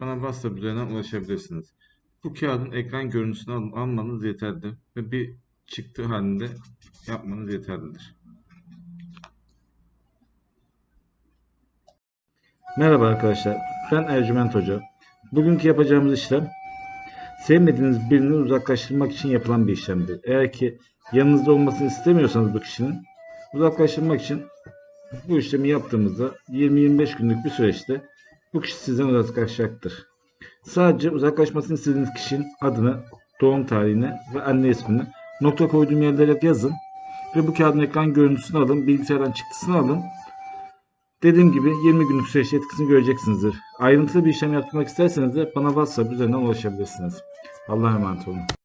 bana WhatsApp üzerinden ulaşabilirsiniz. Bu kağıdın ekran görüntüsünü al- almanız yeterlidir ve bir çıktı halinde yapmanız yeterlidir. Merhaba arkadaşlar, ben Ercüment Hoca. Bugünkü yapacağımız işlem, sevmediğiniz birini uzaklaştırmak için yapılan bir işlemdir. Eğer ki yanınızda olmasını istemiyorsanız bu kişinin, uzaklaştırmak için bu işlemi yaptığımızda 20-25 günlük bir süreçte bu kişi sizden uzaklaşacaktır. Sadece uzaklaşmasını istediğiniz kişinin adını, doğum tarihini ve anne ismini nokta koyduğum yerlere yazın ve bu kağıdın ekran görüntüsünü alın, bilgisayardan çıktısını alın Dediğim gibi 20 günlük süreçte etkisini göreceksinizdir. Ayrıntılı bir işlem yapmak isterseniz de bana WhatsApp üzerinden ulaşabilirsiniz. Allah'a emanet olun.